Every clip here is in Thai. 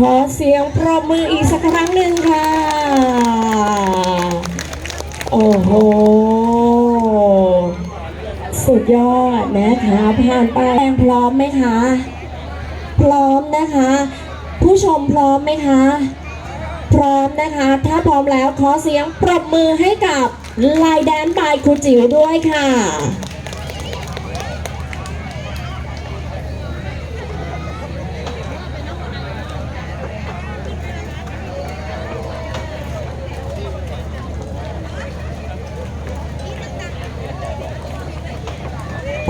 ขอเสียงปรบมืออีกสักครั้งหนึ่งค่ะ โอ้โห สุดยอดนะคะผ่านไปแงพร้อมไหมคะ พร้อมนะคะ ผู้ชมพร้อมไหมคะ พร้อมนะคะ ถ้าพร้อมแล้วขอเสียงปรบมือให้กับลายแดนบายครูจิ๋วด้วยค่ะ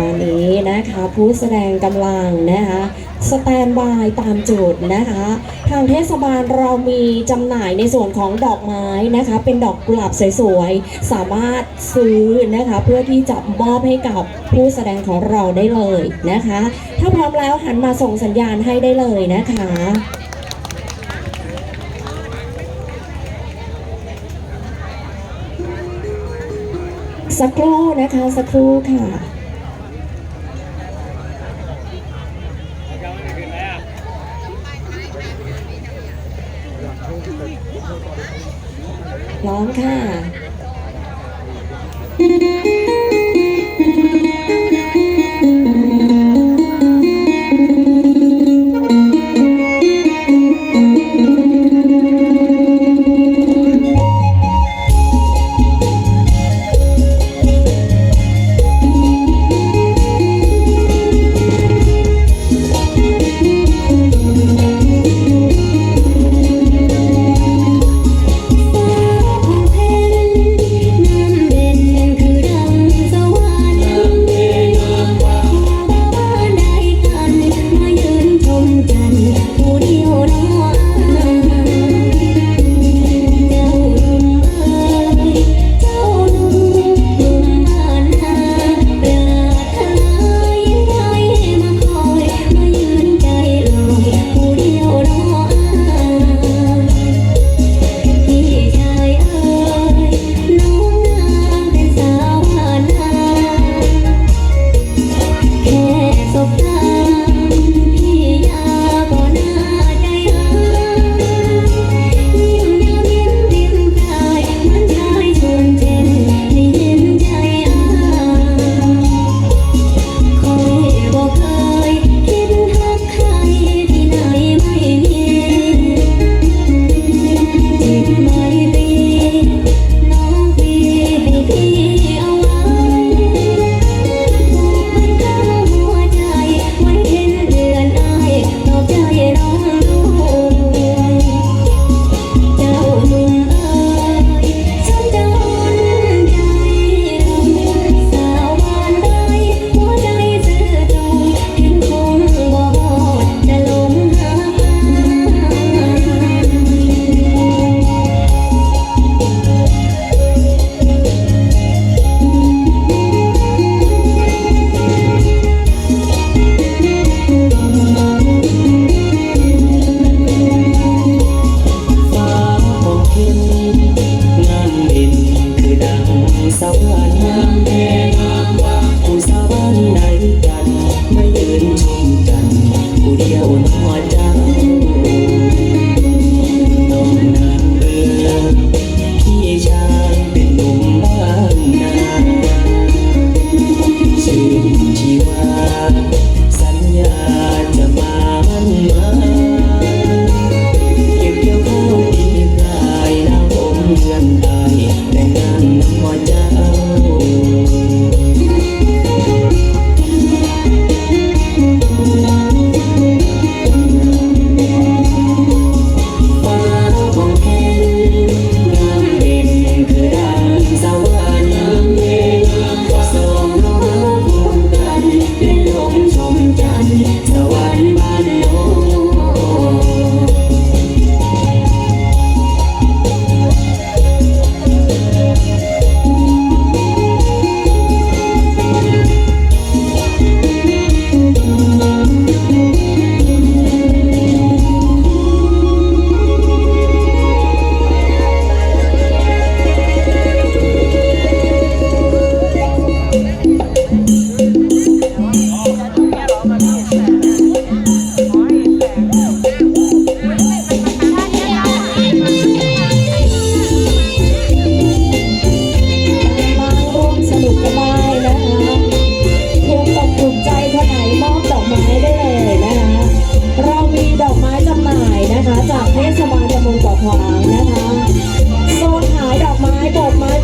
อนนี้นะคะผู้แสดงกำลังนะคะสแตนบายตามจุดนะคะ ทางเทศบาลเรามีจำหน่ายในส่วนของดอกไม้นะคะ เป็นดอกกุหลาบสวยๆ สามารถซื้อนะคะ เพื่อที่จะมอบให้กับผู้แสดงของเราได้เลยนะคะ ถ้าพร้อมแล้วหันมาส่งสัญญาณให้ได้เลยนะคะสักครู่นะคะ สักครู่ค่ะ ร้อมค่ะ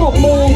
ปรบมื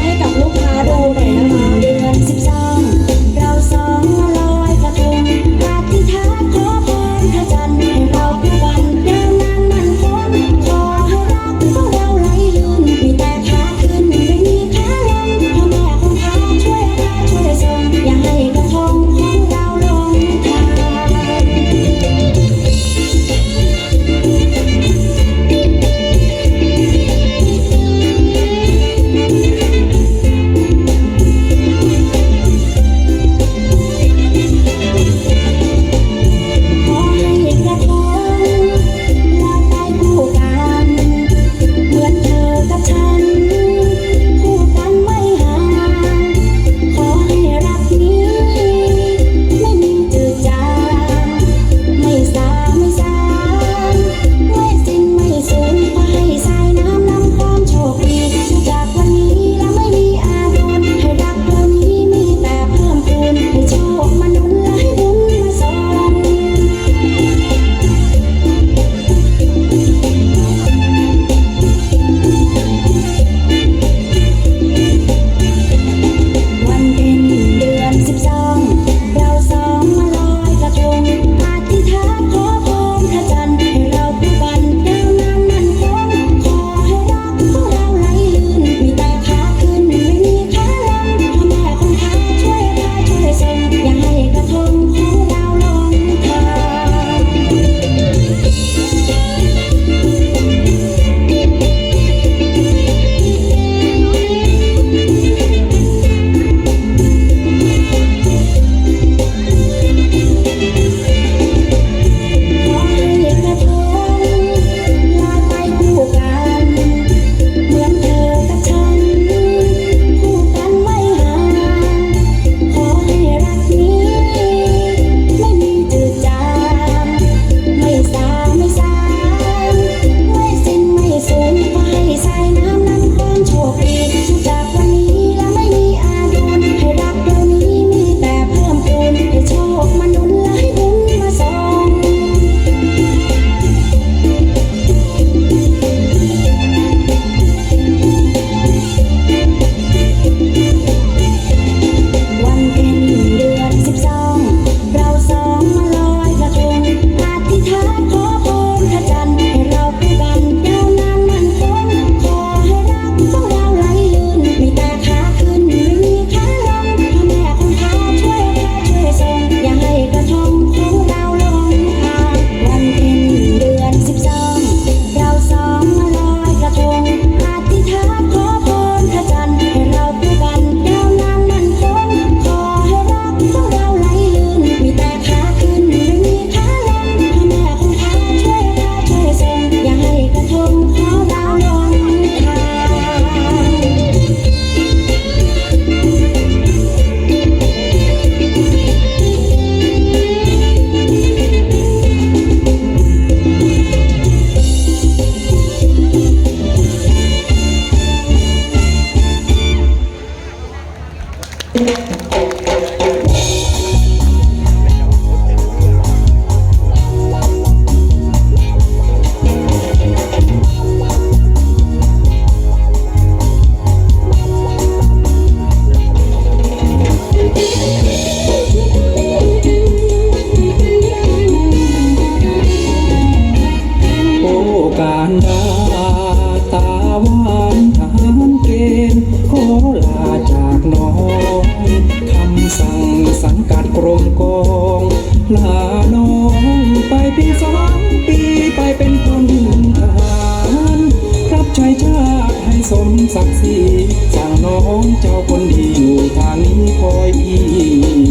aí.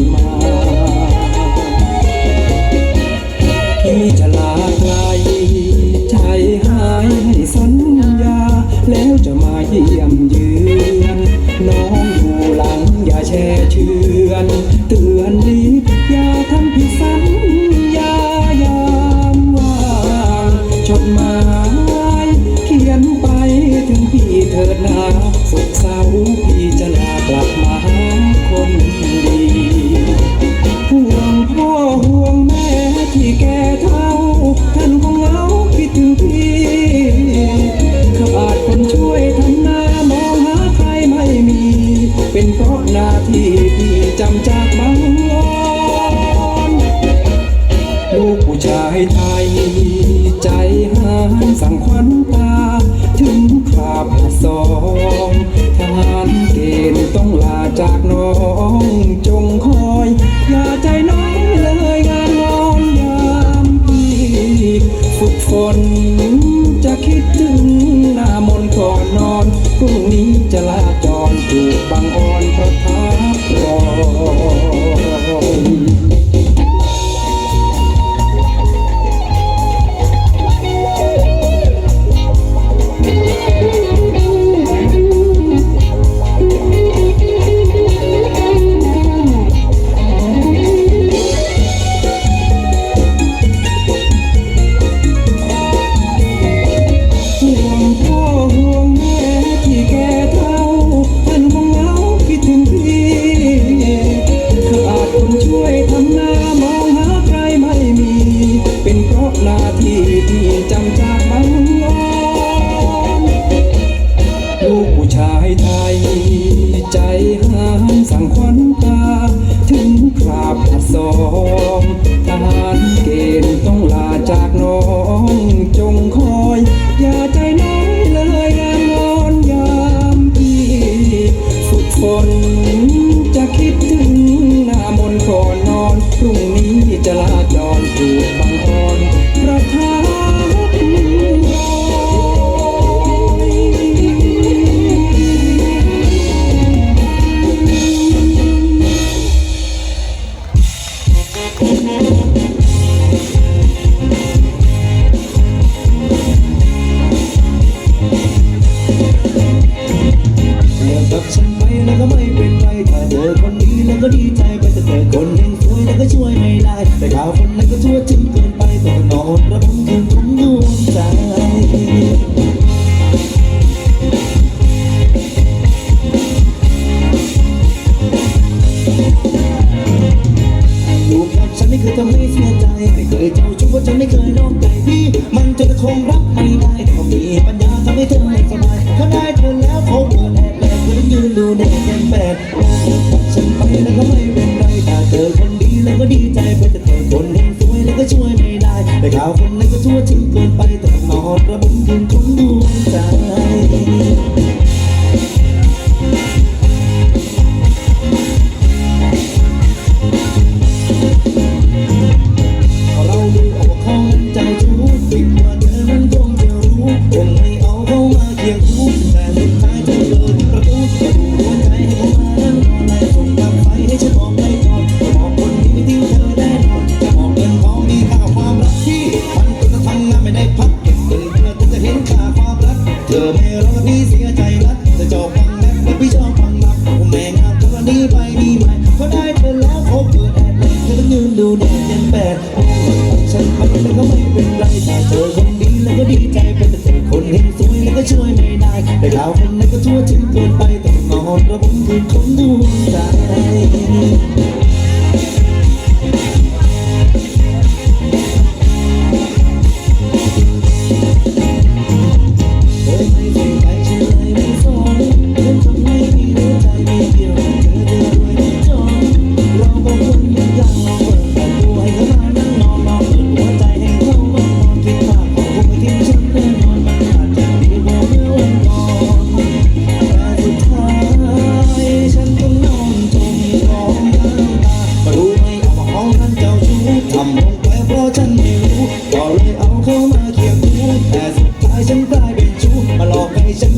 ที่พี่จำจากบ้าน เจ้าชู้ว่าจะไม่เคยนอกใจพี่ มันจะคงรักม่ได้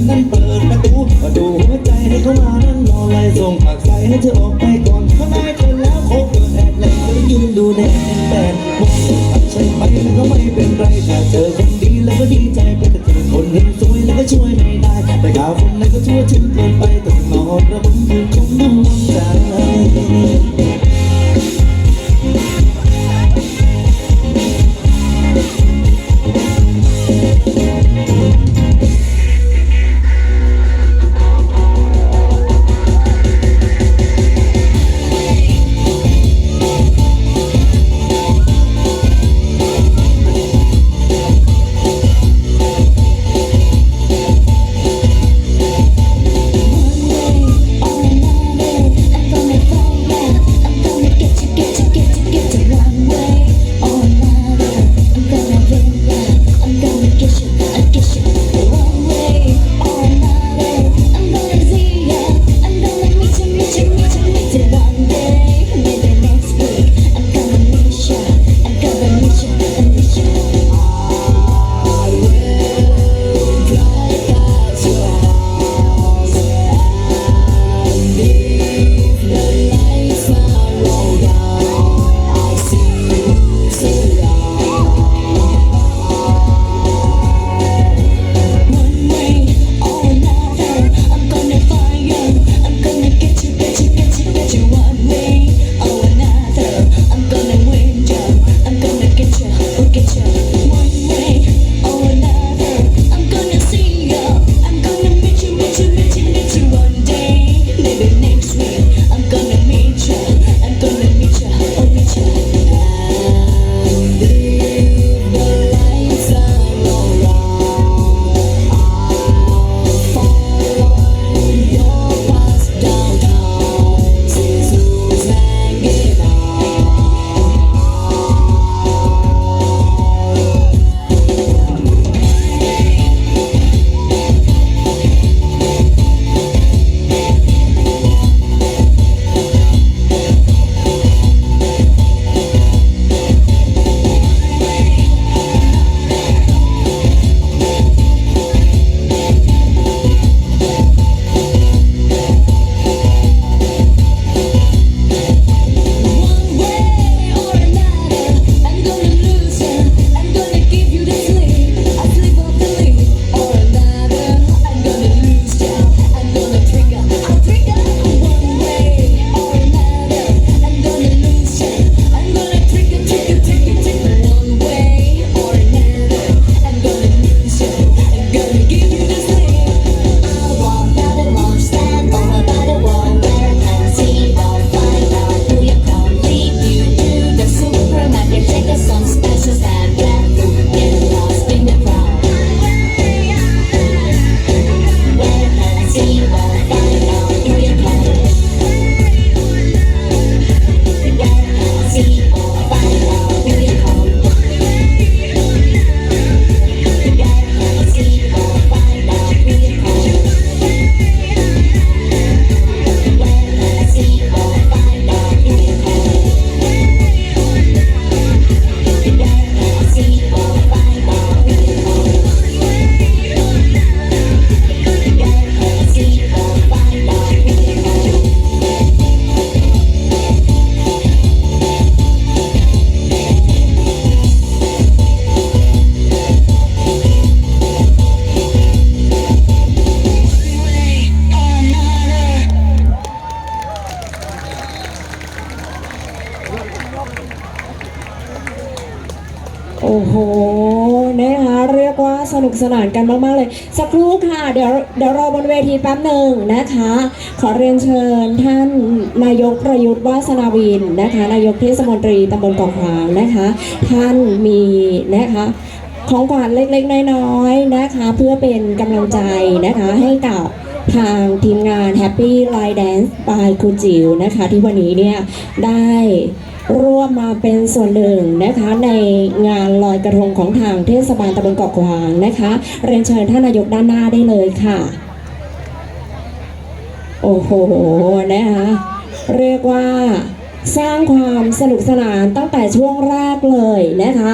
นั้นเปิดประตูประตูหัวใจให้เขามานั่นรอไล่ส่งผักใส่ให้เธอออกไปก่อนถ้าไมเธอแล้วคบเกิดแอบแหลกเลยยืนดูแดดแดดมองตัดฉันไปมันก็ไม่เป็นไรถ้าเจอคนดีแล้วก็ดีใจไปแต่เจอคนเห็นสวยแล้วก็ช่วยไม่ได้แต่ข่าวคนนั้นก็ชั่วถึงเกินไปต้องนอนระบมคือคงต้องมั่นใจ สนานกันมากๆเลย สักครู่ค่ะ เดี๋ยวเดี๋ยวรอบนเวทีแป๊บหนึ่งนะคะ ขอเรียนเชิญท่านนายกประยุทธ์วาสนาวินนะคะ นายกเทศมนตรีตำบลเกาะขวางนะคะ ท่านมีนะคะของขวัญเล็กๆ น้อยๆนะคะ เพื่อเป็นกำลังใจนะคะให้กับทางทีมงาน Happy Line Dance by คุณจิ๋วนะคะ ที่วันนี้เนี่ยได้ ร่วมมาเป็นส่วนหนึ่งนะคะในงานลอยกระทงของทางเทศบาลตำบลเกาะขวางนะคะ เรียนเชิญท่านนายกด้านหน้าได้เลยค่ะ โอ้โหนะคะเรียกว่าสร้างความสนุกสนานตั้งแต่ช่วงแรกเลยนะคะ